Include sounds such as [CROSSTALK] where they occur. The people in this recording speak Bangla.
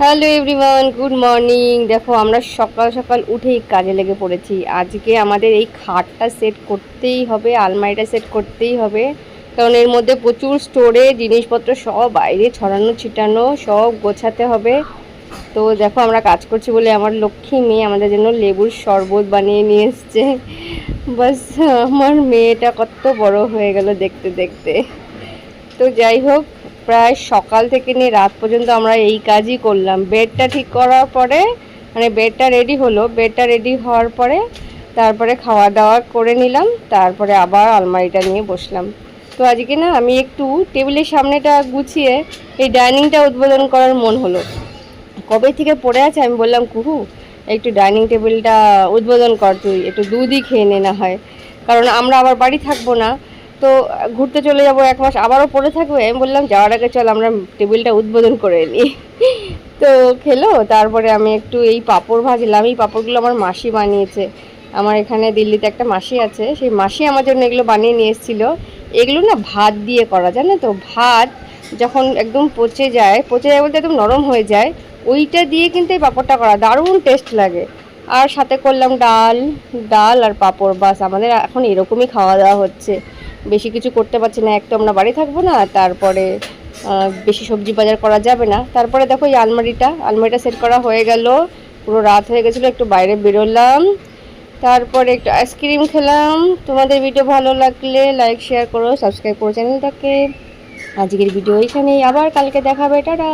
Hello everyone, good morning. দেখো, আমরা সকাল সকাল উঠেই কাজে লেগে পড়েছি। আজকে আমাদের এই খাটটা সেট করতেই হবে, আলমারিটা সেট করতেই হবে। কারণ এর মধ্যে প্রচুর স্টোরে জিনিসপত্র সব বাইরে, ছড়ানো, ছিটানো, সব গোছাতে হবে। তো দেখো, আমরা কাজ করছি বলে আমার লক্ষ্মী মেয়ে আমাদের জন্য লেবুর শরবত বানিয়ে নিয়ে এসছে। বাস, আমার মেয়েটা কত বড় হয়ে গেল দেখতে দেখতে। তো যাই হোক প্রায় সকাল থেকে নিয়ে রাত পর্যন্ত আমরা এই কাজই করলাম। বেডটা ঠিক করার পরে মানে বেডটা রেডি হলো, বেডটা রেডি হওয়ার পরে তারপরে খাওয়া দাওয়া করে নিলাম, তারপরে আবার আলমারিটা নিয়ে বসলাম। তো আজকে না আমি একটু টেবিলের সামনেটা গুছিয়ে এই ডাইনিংটা উদ্বোধন করার মন হলো। কবে থেকে পড়ে আছে আমি বললাম, কুহু, একটু ডাইনিং টেবিলটা উদ্বোধন কর তুই, একটু দুধই খেয়ে নে না হয়। কারণ আমরা আবার বাড়ি থাকব না। তো ঘুরতে চলে যাব এক মাস আবারও পড়ে থাকবে। আমি বললাম, যাওয়ার আগে চল, আমরা টেবিলটা উদ্বোধন করে নিই [LAUGHS] তো খেলো, তারপরে আমি একটু এই পাঁপড় ভাজলাম। এই পাঁপড়গুলো আমার মাসি বানিয়েছে। আমার এখানে দিল্লিতে একটা মাসি আছে। সেই মাসি আমার জন্য এগুলো বানিয়ে নিয়ে এসেছিল। এগুলো না ভাত দিয়ে করা, জানো তো? ভাত যখন একদম পচে যায় পচে যায় বলতে একদম নরম হয়ে যায়, ওইটা দিয়ে কিন্তু এই পাঁপড়টা করা, দারুণ টেস্ট লাগে। আর সাথে করলাম ডাল ডাল আর পাঁপড়, বাস। আমাদের এখন এরকমই খাওয়া দাওয়া হচ্ছে। বেশি কিছু করতে পারছি না, এক তো আমরা বাড়ি থাকব না, তারপরে বেশি সবজি বাজার করা যাবে না। তারপরে দেখো এই আলমারিটা আলমারিটা সেট করা হয়ে গেল, পুরো রাত হয়ে গেছিল, একটু বাইরে বেরোলাম। তারপরে একটু আইসক্রিম খেলাম। তোমাদের ভিডিও ভালো লাগলে লাইক শেয়ার করো সাবস্ক্রাইব করো চ্যানেলটাকে। আজকের ভিডিও এখানেই আবার কালকে দেখাবে, টাটা!